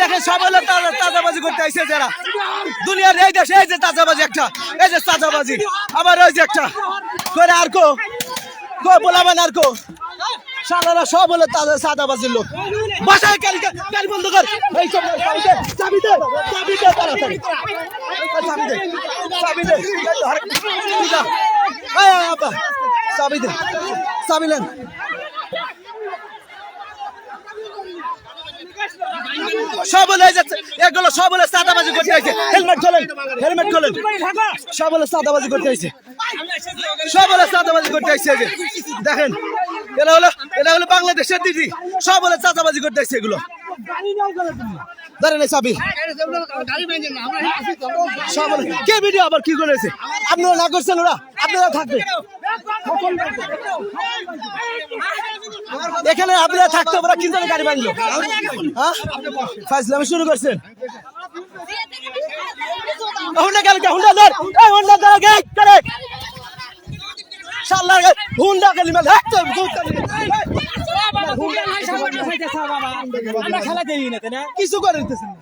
দেখেন, সব হলো তাজা তাজাবাজি করতে আইছে যারা। দুনিয়ার এই দেশে, এই যে তাজাবাজি একটা, এই যে তাজাবাজি। আবার ওই যে একটা। করে আর কো কো বলাবেন আর কো সাদারা সব হলো তাজা সাদাবাজির লোক। বাসায় গাড়ি গাড়ি বন্ধ কর। এই সব চাবি দে চাবি দে চাবি দে চাবি দে। চাবি দে চাবি দে, চাবি সব হলে এগুলো সব হলে সাদাবাজি করতে আইছে। হেলমেট খোলেন হেলমেট খোলেন। সব হলে সাদাবাজি করতে আইছে। সব হলে সাদাবাজি করতে আইছে। দেখেন এটা হলো এটা হলো বাংলাদেশের দিদি। সব হলে চাঁদাবাজি করতে আইছে এগুলো। কে ভিডিও আবার কি করেছে? আপনারা না করছেন ওরা? আপনারা থাকবে এখানে আপনারা থাকতে ওরা কিন্তু গাড়ি বানলো হ্যাঁ? ফাইজলামি শুরু করছেন। হুন্ডা গেল কে হুন্ডা ধর। এই হুন্ডা ধর গে করে। শালা হুন্ডা গেলি মাল হ্যাঁ তো আমরা খেলা দেই না তাই কিছু করে দিতেছেন না।